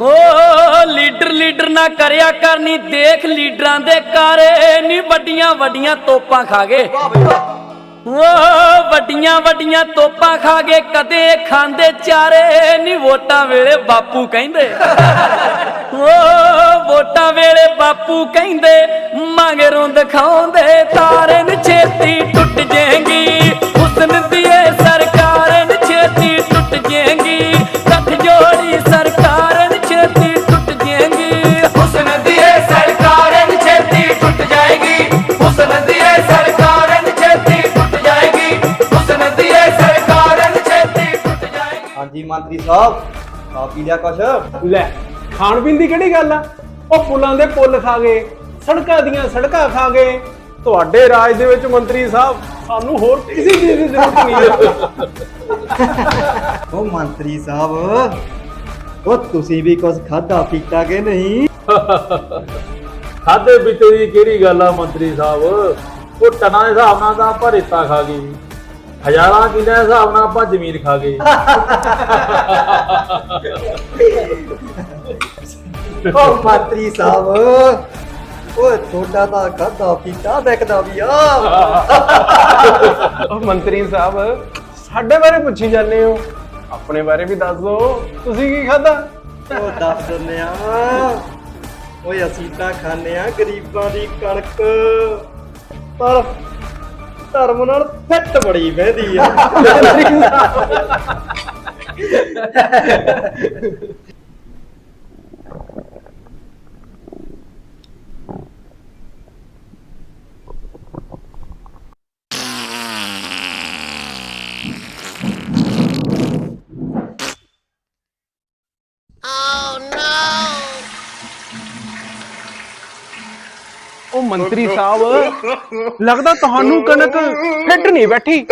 ਓ leader leader ਨਾ ਕਰਿਆ ਕਰਨੀ, ਦੇਖ ਲੀਡਰਾਂ ਦੇ ਕਾਰੇ। ਨੀ ਵੱਡੀਆਂ ਵੱਡੀਆਂ ਤੋਪਾਂ ਖਾ ਗਏ। ਓ ਵੱਡੀਆਂ ਵੱਡੀਆਂ ਤੋਪਾਂ ਖਾ ਗਏ, ਕਦੇ ਖਾਂਦੇ ਚਾਰੇ। ਨੀ ਵੋਟਾਂ ਵੇਲੇ ਬਾਪੂ ਕਹਿੰਦੇ। ਓ ਵੋਟਾਂ ਵੇਲੇ ਬਾਪੂ ਕਹਿੰਦੇ ਮੰਗਰੋਂ ਦਿਖਾਉਂਦੇ ਤਾਰੇ ਨ ਛੇਤੀ ਟੁੱਟ ਜੇ। ਹਾਂਜੀ ਮੰਤਰੀ ਸਾਹਿਬ। ਖਾ ਪੀ ਲਿਆ ਕੁਛ? ਲੈ ਖਾਣ ਪੀਣ ਦੀ ਕਿਹੜੀ ਗੱਲ ਆ? ਉਹ ਪੁੱਲਾਂ ਦੇ ਪੁੱਲ ਖਾ ਗਏ ਸੜਕਾਂ ਦੀਆਂ ਸੜਕਾਂ ਖਾ ਗਏ। ਤੁਹਾਡੇ ਰਾਜ ਦੇ ਵਿੱਚ ਮੰਤਰੀ ਸਾਹਿਬ ਸਾਨੂੰ ਹੋਰ ਕਿਸੇ ਚੀਜ਼ ਦੀ ਜ਼ਰੂਰਤ ਨਹੀਂ ਹੈ। ਉਹ ਮੰਤਰੀ ਸਾਹਿਬ ਉਹ ਤੁਸੀਂ ਵੀ ਕੁਛ ਖਾਦਾ ਪੀਤਾ ਕਿ ਨਹੀਂ? ਖਾਦੇ ਪੀਤੇ ਦੀ ਕਿਹੜੀ ਗੱਲ ਆ ਮੰਤਰੀ ਸਾਹਿਬ? ਉਹ ਟਨਾਂ ਦੇ ਹਿਸਾਬ ਨਾਲ ਤਾਂ ਆਪਾਂ ਰੇਤਾ ਖਾ ਗਏ। ਹਜ਼ਾਰਾਂ ਕਿੱਲਿਆਂ ਦੇ ਹਿਸਾਬ ਨਾਲ ਆਪਾਂ ਜ਼ਮੀਨ ਖਾ ਗਏ ਉਹ ਮੰਤਰੀ ਸਾਹਿਬ ਓਏ ਤੁਹਾਡਾ ਤਾਂ ਖਾਦਾ ਪੀਤਾ ਦੇਖਦਾ ਵੀ ਆ। ਉਹ ਮੰਤਰੀ ਸਾਹਿਬ ਸਾਡੇ ਬਾਰੇ ਪੁੱਛੀ ਜਾਂਦੇ ਹੋ। ਆਪਣੇ ਬਾਰੇ ਵੀ ਦੱਸ ਦਿਓ। ਤੁਸੀਂ ਕੀ ਖਾਦਾ ਉਹ ਦੱਸ ਦਿੰਦੇ ਆ। ਓਏ ਅਸੀਂ ਤਾਂ ਖਾਂਦੇ ਆ ਗਰੀਬਾਂ ਦੀ ਕਣਕ। ਪਰ ਧਰਮ ਨਾਲ ਫਿੱਟ ਬੜੀ ਬਹਿਦੀ ਆ। ਉਹ ਮੰਤਰੀ ਸਾਹਿਬ ਲੱਗਦਾ ਤੁਹਾਨੂੰ ਕਣਕ ਫਿੱਟ ਨਹੀਂ ਬੈਠੀ।